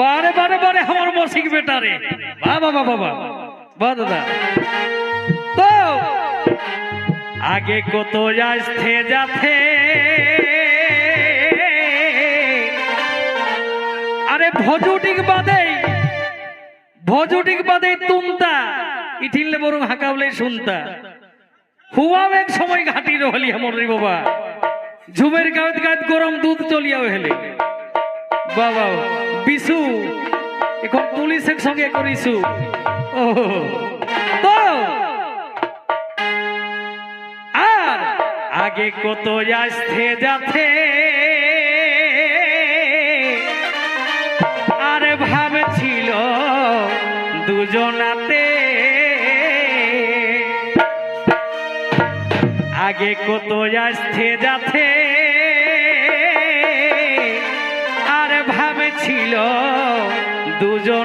বারে বারে বারে আমার মসিক বেটারে। বাবা বাবা বাবা বা দাদা। আগে কত আসতে যাতে? আরে ভজুটিক বাদে ভজুটিক বাদে তুমতা। ইঠিলে বরং হাকাবলে শুনতা। হুয়াও এক সময় ঘাটি রহলি আমার রে বাবা। ঝুমের গাঁত গাঁত গরম দুধ চলিয়াও হেলে বাবা বিশু এখন পুলিশের সঙ্গে করিছু ও তো আগে কত আসতে যাতে। আরে ভাবছিল দুজনাতে। আগে কত আসতে যাতে। আর ভাবছিল দুজন